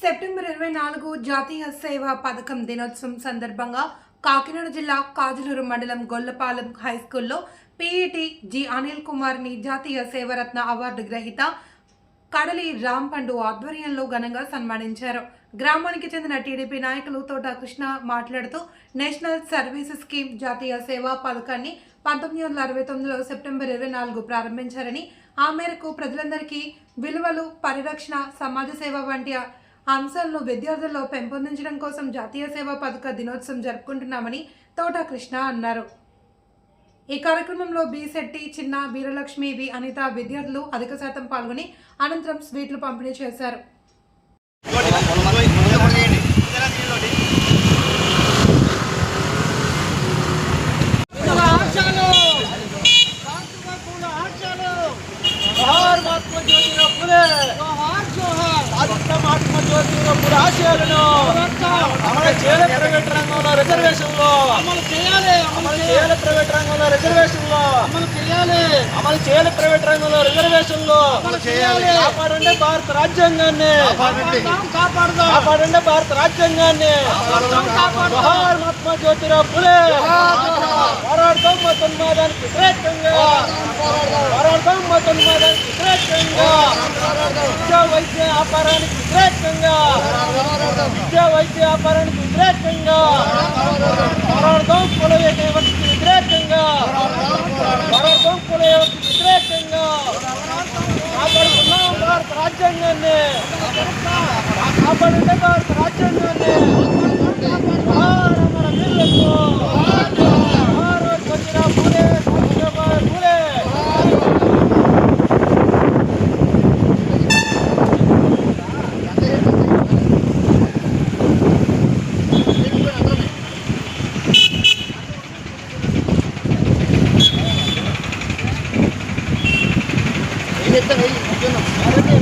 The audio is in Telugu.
సెప్టెంబర్ ఇరవై నాలుగు జాతీయ సేవా పథకం దినోత్సవం సందర్భంగా కాకినాడ జిల్లా కాజులూరు మండలం గొల్లపాలెం హై స్కూల్లో పీఈటీ జి అనిల్ కుమార్ని జాతీయ సేవరత్న అవార్డు గ్రహీత కడలి రామ్ పండు ఆధ్వర్యంలో ఘనంగా సన్మానించారు. గ్రామానికి చెందిన టీడీపీ నాయకులు తోట కృష్ణ మాట్లాడుతూ నేషనల్ సర్వీస్ స్కీమ్ జాతీయ సేవా పథకాన్ని పంతొమ్మిది వందల అరవై తొమ్మిదిలో సెప్టెంబర్ ఇరవై నాలుగు ప్రారంభించారని ఆ మేరకు ప్రజలందరికీ విలువలు పరిరక్షణ సమాజ సేవ వంటి అంశాలను విద్యార్థుల్లో పెంపొందించడం కోసం జాతీయ సేవా పథక దినోత్సవం జరుపుకుంటున్నామని తోట కృష్ణ అన్నారు. ఈ కార్యక్రమంలో బి శెట్టి చిన్న వీరలక్ష్మి వి అనిత విద్యార్థులు అధిక శాతం పాల్గొని అనంతరం స్వీట్లు పంపిణీ చేశారు ఆశలు శాంతిపూర్ణ ఆశలు జోహార్ మహాత్మ జ్యోతిరావు ఫులే జోహార్ జోహార్ ఆదిత్య మహాత్మ జ్యోతిరావు ఫులే ఆశయాలను అమలు చేయాలి ప్రైవేట్ రంగంలో రిజర్వేషన్లో. అమలు చేయాలి అమలు చేయాలి. ప్రైవేట్ రంగంలో రిజర్వేషన్లో. అమలు చేయాలి. అమలు చేయాలి ప్రైవేట్ రంగంలో రిజర్వేషన్లో. అమలు చేయాలి. కాపాడండి భారత రాజ్యాంగాన్ని. కాపాడదాం. కాపాడండి భారత రాజ్యాంగాన్ని. జోహార్ మహాత్మ జ్యోతిరావు ఫులే. పోరాడతాం మతోన్మాదానికి వ్యతిరేకంగా పోరాడతాం మతోన్మాదానికి వ్యతిరేకంగా విద్యా వైద్య వ్యాపారానికి వ్యతిరేకంగా విద్యా వైద్య వ్యాపారానికి వ్యతిరేకంగా పోరాడతాం కుల వ్యవస్థకి వ్యతిరేకంగా పోరాడతాం కుల వ్యవస్థకి వ్యతిరేకంగా కాపాడుకున్నాం భారత రాజ్యాంగాన్ని కాపాడండి భారత రాజ్యాంగాన్ని. 入れたらいいの。